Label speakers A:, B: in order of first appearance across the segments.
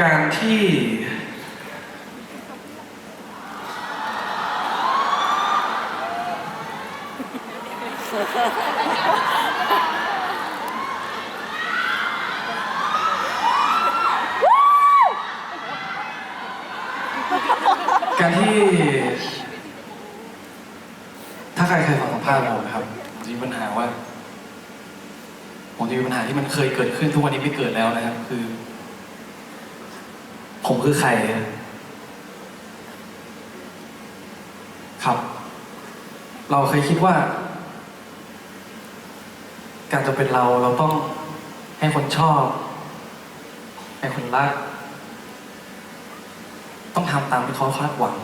A: การที่ การที่ ถ้าใครเคยฟังสัมภาษณ์ผมนะครับมจะมีปัญหาว่า ผมจะมีปัญหาที่มันเคยเกิดขึ้นทุกวันนี้ไม่เกิดแล้วนะครับ คือ ผมคือใครอะครับ เราเคยคิดว่า การจะเป็นเราเราต้องให้คนชอบ ให้คนรัก ต้องทำตามที่เขาคาดหวัง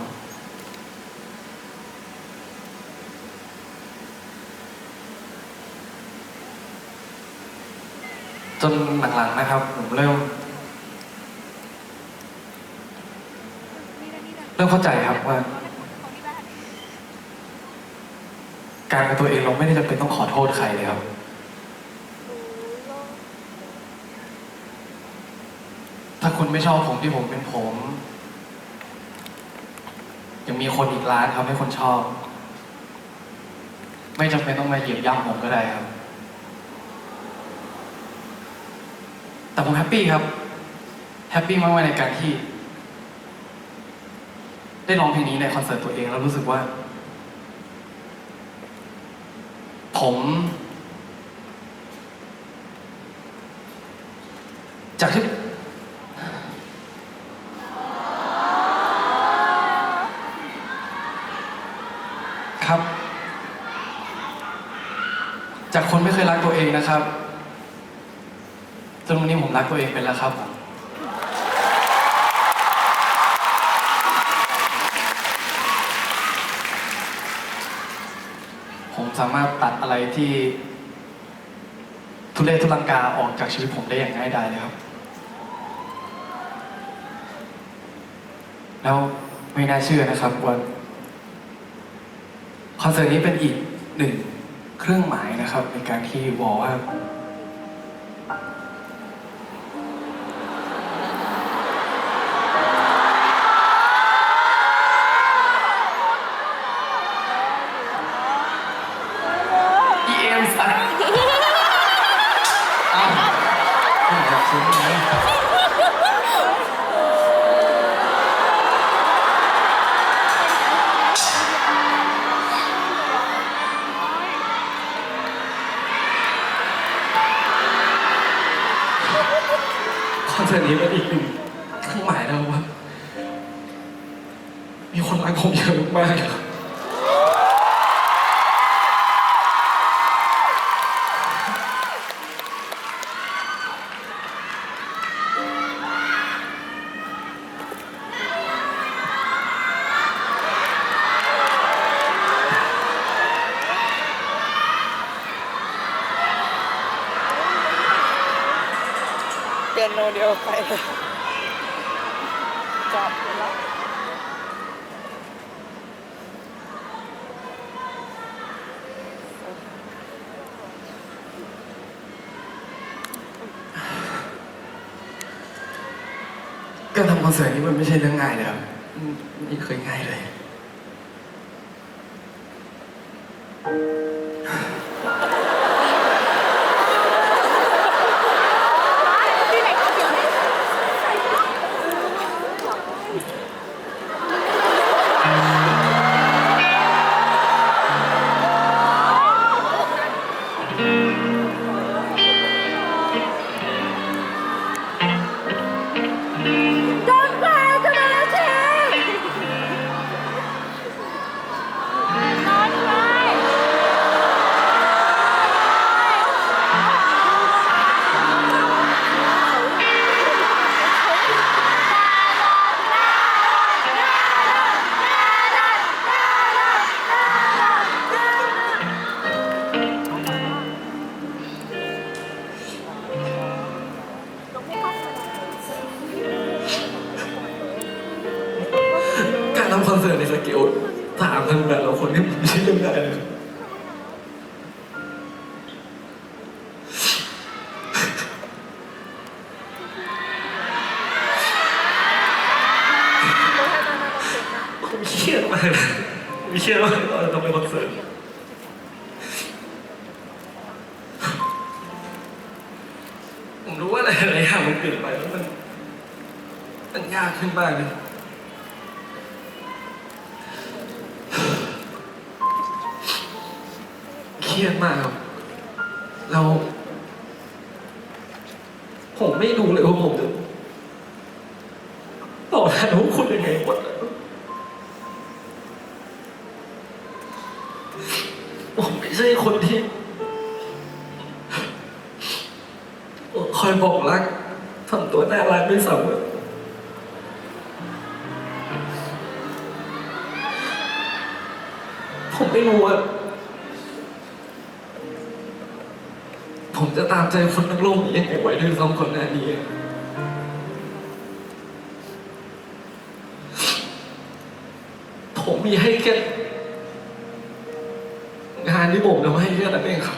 A: จนหลังๆนะครับ ผมเริ่ม เริ่มเข้าใจครับว่า การเป็นตัวเองเราไม่ได้จำเป็นต้องขอโทษใครเลยครับ ถ้าคุณไม่ชอบผมที่ผมเป็นผมยังมีคนอีกล้านครับให้คนชอบ ไม่จำเป็นต้องมาเหยียบย่ำผมก็ได้ครับ แต่ผมแฮปปี้ครับ แฮปปี้มากๆในการที่ ได้ร้องเพลงนี้ในคอนเสิร์ตตัวเองแล้วรู้สึกว่า ผม จากที่ครับ จากคนไม่เคยรักตัวเองนะครับจนวันนี้ผมรักตัวเองเป็นแล้วครับผม ผม สามารถตัดอะไรที่ ทุเรศทุลังกาออกจากชีวิตผมได้อย่างง่ายดายเลยครับ แล้วไม่น่าเชื่อนะครับว่าคอนเสิร์ตนี้เป็นอีกหนึ่งเครื่องหมายนะครับ ในการที่บอกว่า เสิร์ตนี้เป็นอีกหนึ่งเครื่องหมายแล้วว่ามีคนรักผมเยอะมาก
B: ปียโนเดียวไปเลยจอบแล้ว
A: การทำคอนเสิร์ตนี้มันไม่ใช่เรื่องง่ายเลยครับไม่เคยง่ายเลย
C: Don't
D: หลายอย่างมันเปลี่ยนไปแล้วมันมันยากขึ้นมากเลยเครียดมากครับ เรา ผมไม่รู้เลยว่าผมจะ ด้วยซ้ำผมไม่รู้ว่าผมจะตามใจคนทั้งโลกนี้ยังไงไว้ด้วยซ้ำคนหน้านี้ผมมีให้แค่งานที่ผมทำให้แค่นั้นเองครับ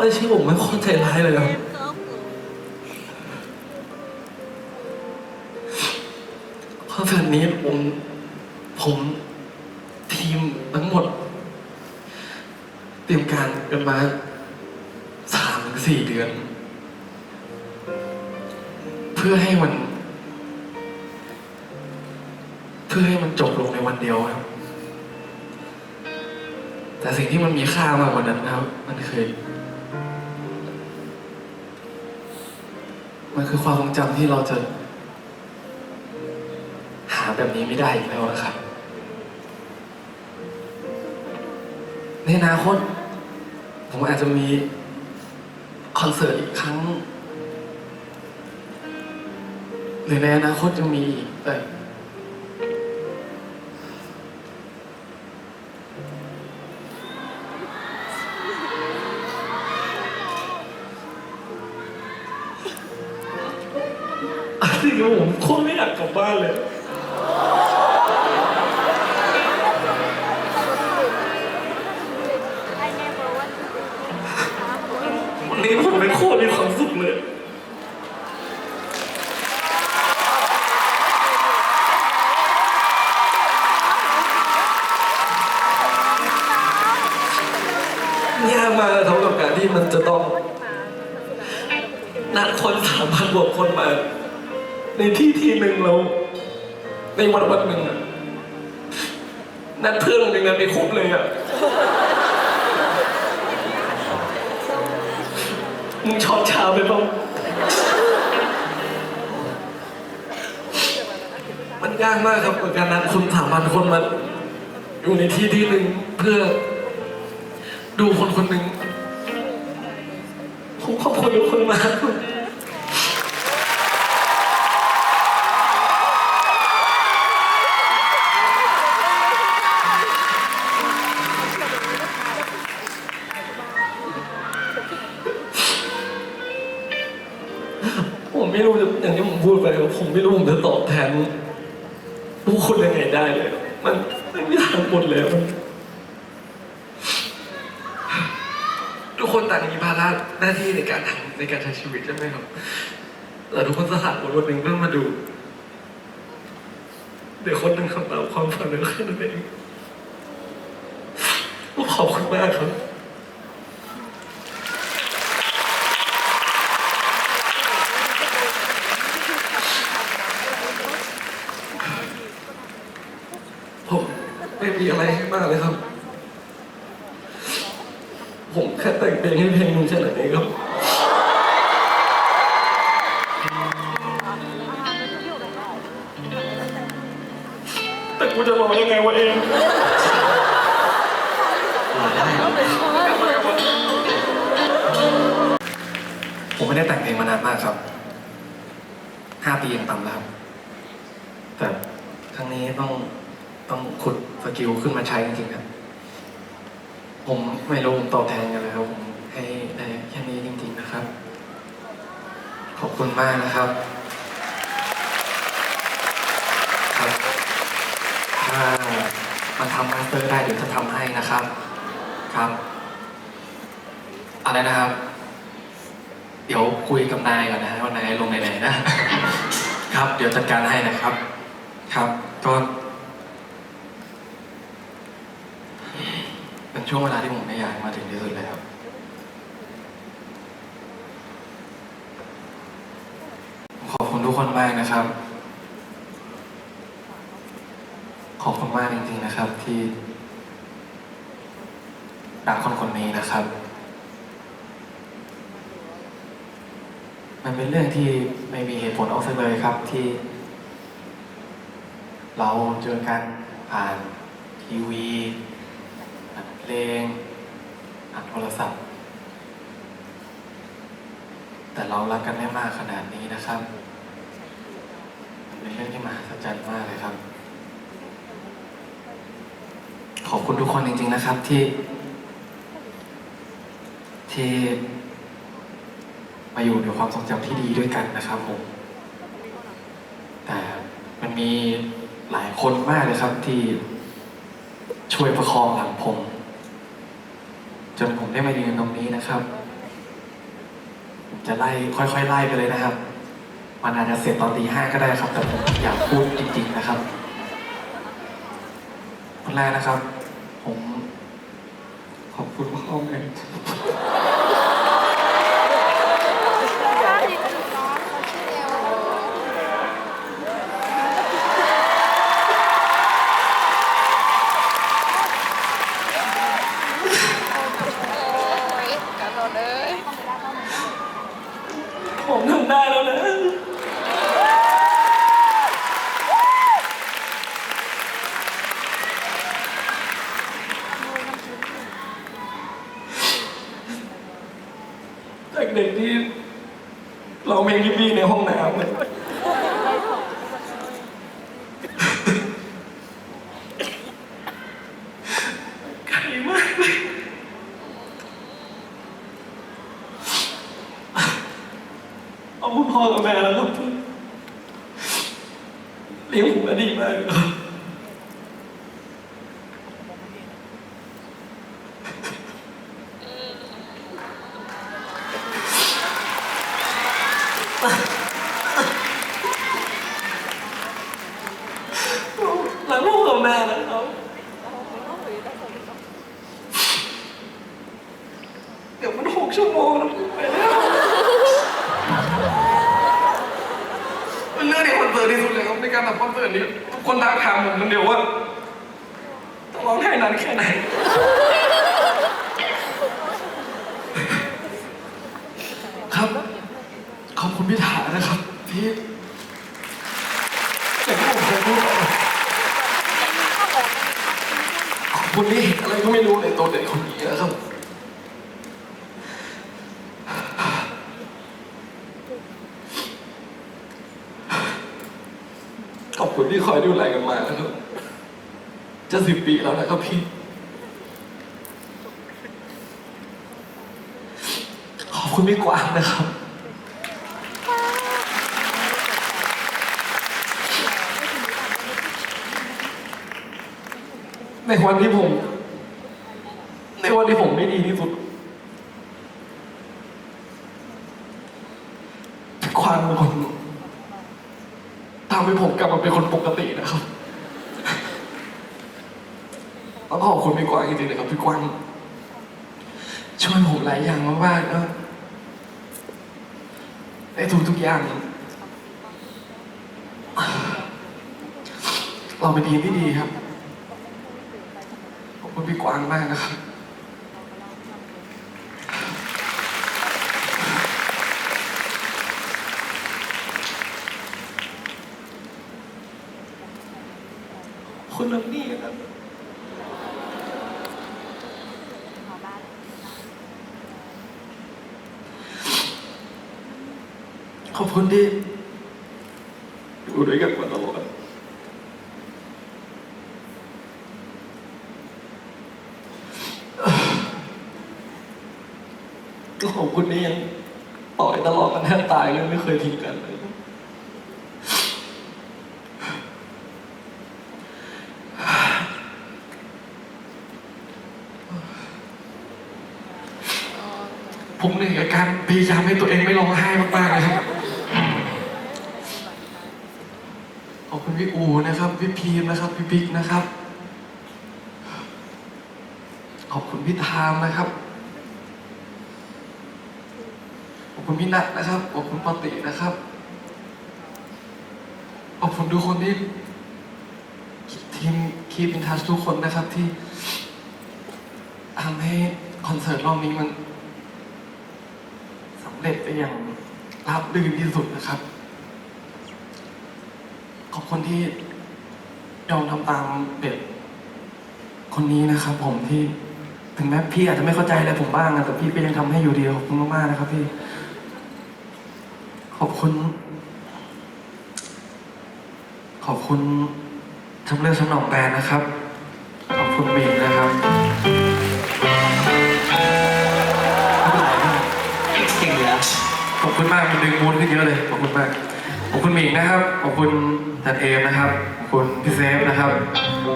D: แล้วอาชีพผมไม่โคตรใจร้ายเลยครับคอนเสิร์ตนี้ผม ผมทีมทั้งหมด เตรียมการกันมาสามถึงสี่เดือน เพื่อให้มัน เพื่อให้มันจบลงในวันเดียวครับแต่สิ่งที่มันมีค่ามากกว่านั้นนะครับ มันคือ คือความทรงจำที่เราจะ หาแบบนี้ไม่ได้อีกแล้วนะครับ ในอนาคตผมอาจจะมีคอนเสิร์ตอีกครั้งหรือในอนาคตจะมีอีกเออ ตรไม่อยากกลับบ้านเลย วันนี้ผมเป็นโคตรมีความสุขเลยยากมากเลยเท่ากับการที่มันจะต้องนัดคนสามพันกว่าคนมา ในที่ที่หนึ่งแล้วในวันวันหนึ่งอะนัดเพื่อนลงในนั้นไม่ครบเลยอะมึงช็อตชาไปบ้างมันยากมากครับกับการนัดคนสามพันคนมาอยู่ในที่ที่หนึ่งเพื่อ ดูคนคนหนึ่งผมขอบคุณทุกคนมาก ผมไม่รู้ผมจะตอบแทนทุกคนยังไงได้เลย มันไม่มีทางหมดเลยทุกคนต่างมีภาระหน้าที่ในการทำในการใช้ชีวิตใช่ไหมครับแต่ทุกคนสถาคนวันหนึ่งเพื่อมาดู เดี๋ยวคนหนึ่งทำตามความฝันแล้วแค่นั้นเองขอบคุณมากครับ ผมไม่มีอะไรให้มากเลยครับ ผมแค่แต่งเพลงให้เพลงหนึงแค่นั้นเองครับแต่กูจะรอยังไงวะเองผมไม่ได้แต่งเพลงมานานมากครับ ห้าปียังต่ำแล้วครับ แต่ครั้งนี้ต้องต้องขุด สกิลขึ้นมาใช้จริงๆครับ ผมไม่รู้ผมตอบแทนกันเลยครับผมให้ได้แค่นี้จริง ๆนะครับ ขอบคุณมากนะครับครับถ้ามาทำมาสเตอร์ได้เดี๋ยวจะทำให้นะครับครับ อะไรนะครับ เดี๋ยวคุยกับนายก่อนนะฮะว่านายลงไหนๆนะครับ
A: เดี๋ยวจัดการให้นะครับ ครับก็เป็น ช่วงเวลาที่ผมไม่อยากมาถึงที่สุดเลยครับขอบคุณทุกคนมากนะครับ ขอบคุณมากจริงๆนะครับ ที่รักคนคนนี้นะครับ มันเป็นเรื่องที่ไม่มีเหตุผลเอาซะเลยครับที่ เราเจอกันผ่านทีวี ลงอ่านโทรศัพท์ แต่เรารักกันได้มากขนาดนี้นะครับมันเป็นเรื่องที่มหัศจรรย์มากเลยครับ ขอบคุณทุกคนจริง ๆ นะครับที่ ที่มาอยู่ในความทรงจำที่ดีด้วยกันนะครับผมแต่มันมีหลายคนมากเลยครับที่ช่วยประคองหลังผม ได้มายืนตรงนี้นะครับผมจะไล่ค่อยๆไล่ไปเลยนะครับ มันอาจจะเสร็จตอนตีห้าก็ได้ครับ แต่ผมอยากพูดจริง ๆนะครับคนแรกนะครับ ผม ขอบคุณพ่อแม่
B: กันนอนเลย
A: ผมทำได้แล้วนะ จากเด็กที่เราเพลงยิปปี้ในห้องน้ำเลยไกลมากเลย เอาคุณ พ่อกับแม่แล้วครับเลี้ยงผมมาดีมากเลยครับรักพ่อกับแม่นะครับเดี๋ยวมันหกชั่วโมงแล้วไป สิร์ตที่สุดเลยครับในการทำคอนเสิร์ตนี้ทุกคนทักถามผมคนเดียวว่าต้องร้องไห้นานแค่ไหนครับ ขอบคุณพี่ถานะครับที่อย่งที่ผมเคยพูดขอบคุณที่เห็นอะไรก็ไม่รู้ในตัวเด็กคนนี้นะครับ ข อบคุณที่คอยดูแลกันมานะครับ จะสิบปีแล้วนะครับพี่ ขอบคุณพี่กวางนะครับ ในวันที่ผม ในวันที่ผมไม่ดีที่สุดพี่กวางเป็นคน ทำให้ผม กลับมาเป็นคนปกตินะครับต้องขอบคุณพี่กวางจริงๆนะครับพี่กวางช่วยผมหลายอย่างมากๆนะในทุกๆอย่าง เราเป็นทีมที่ดีครับขอบคุณพี่กวางมากนะครับ คุณน้ำนี่ครับขอบคุณที่อยู่ด้วยกันมาตลอดก็ขอบคุณที่ยังต่อยตลอดกันแทบตายเลยไม่เคยทิ้งกันเลย ผมเหนื่อยกับการ พยายามให้ตัวเองไม่ร้องไห้มากๆเลยครับขอบคุณพี่อูนะครับพี่พีมนะครับพี่บิ๊กนะครับ ขอบคุณพี่ทามนะครับ ขอบคุณพี่นัทนะครับ ขอบคุณปตินะครับ ขอบคุณทุกคนที่ทีมคีบินทัชทุกคนนะครับที่ทำให้คอนเสิร์ตรอบนี้มัน เร็จไปอย่างราบรื่นที่สุดนะครับ ขอบคุณที่ยอมทำตามเด็กคนนี้นะครับ ผมที่ถึงแม้พี่อาจจะไม่เข้าใจอะไรผมบ้างนะแต่พี่ก็ยังทำให้อยู่ดีขอบคุณมากๆนะครับ พี่ ขอบคุณ ขอบคุณทำเรื่องสนองแบรนด์นะครับ ขอบคุณบีนะครับ คุณมากมันดึงมูลขึ้นเยอะเลย ขอบคุณมาก ขอบคุณหมิงนะครับ ขอบคุณทันเอมนะครับ ขอบคุณพี่เซฟนะครับ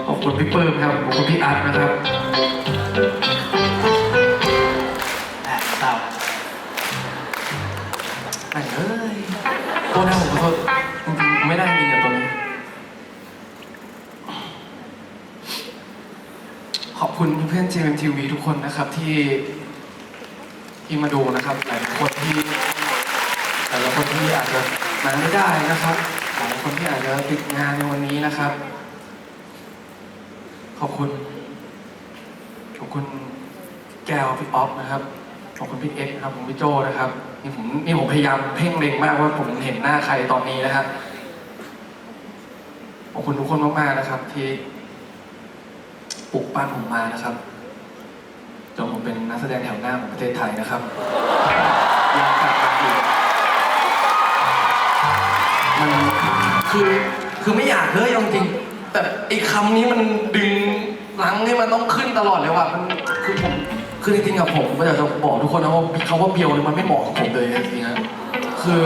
A: ขอบคุณพี่เปิ้มครับ ขอบคุณพี่อัดนะครับ
D: แอบเศร้า
A: ไอ้เอ้ยตัวหน้าผมขอโทษจริงๆไม่ได้จริงกับตัวนี้ ขอบคุณเพื่อนๆ JMTV ทุกคนนะครับที่ที่มาดูนะครับ หลายคนที่ หลายคนที่อาจจะมาไม่ได้นะครับหลายคนที่อาจจะติดงานในวันนี้นะครับ ขอบคุณ ขอบคุณแก้วพี่ออฟนะครับ ขอบคุณพี่เอ็กครับผมพี่โจนะครับ นี่ผมนี่ผมพยายามเพ่งเล็งมากว่าผมเห็นหน้าใครตอนนี้นะครับขอบคุณทุกคนมากๆนะครับ ที่ปลุกปั้นผมมานะครับจนผมเป็นนักแสดงแถวหน้าของประเทศไทยนะครับอยากกลับมาอีก มันคือคือไม่อยากเลยเอาจริง แต่ไอ้คำนี้มันดึงหลังนี่มันต้องขึ้นตลอดเลยว่ะมันคือผมคือจริงๆอะผมก็อยากจะบอกทุกคนนะว่าเขาว่าเบียวเนี่ยมันไม่เหมาะกับผมเลยจริงๆนะคือ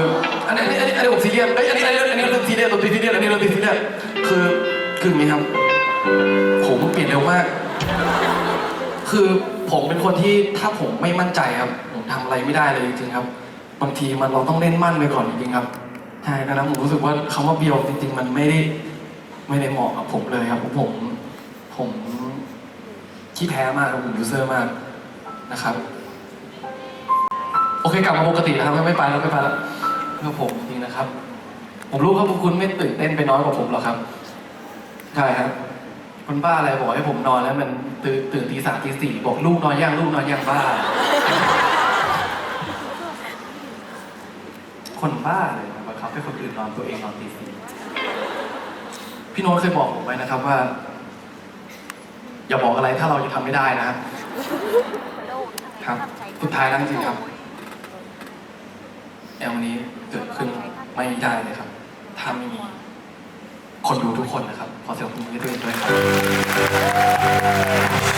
A: อันนี้อันนี้อันนี้อันนี้ผมซีเรียสเอ้ยอันนี้อันนี้อันนี้เรื่องซีเรียสตัวซีเรียสอันนี้เรื่องซีเรียสคือคืออย่างนี้ครับ ผมเปลี่ยนเร็วมาก คือผมเป็นคนที่ถ้าผมไม่มั่นใจครับ ผมทำอะไรไม่ได้เลยจริงๆครับ บางทีมันเราต้องเล่นมั่นไปก่อนจริงๆครับ ใช่ดังนั้นผมรู้สึกว่าคำว่าเบียวจริง ๆ มันไม่ได้ไม่ได้เหมาะกับผมเลยครับผมผมผมขี้แพ้มากครับผมยูเซอร์มากนะครับ โอเคกลับมาปกติแล้วครับไม่ไปแล้วไม่ไปแล้วเพื่อผมจริงๆนะครับ ผมรู้ครับพวกคุณไม่ตื่นเต้นไปน้อยกว่าผมหรอกครับใช่ครับคนบ้าอะไรบอกให้ผมนอนแล้ว มันตื่นตื่นตีสามตีสี่บอกลูกนอนยังลูกนอนยังบ้า คนบ้าเลย มาบับให้คนอื่นนอนตัวเองนอนตีสี่พี่โน้ตเคยบอกผมไว้นะครับว่า อย่าบอกอะไรถ้าเรายังทำไม่ได้นะ ครับครับสุดท้ายแล้วจริงๆครับ แอลวันนี้เกิดขึ้นไม่ได้เลยครับ ถ้าไม่มีคนดูทุกคนนะครับ ขอเสียงปรบมือให้ตัวเองด้วยครับ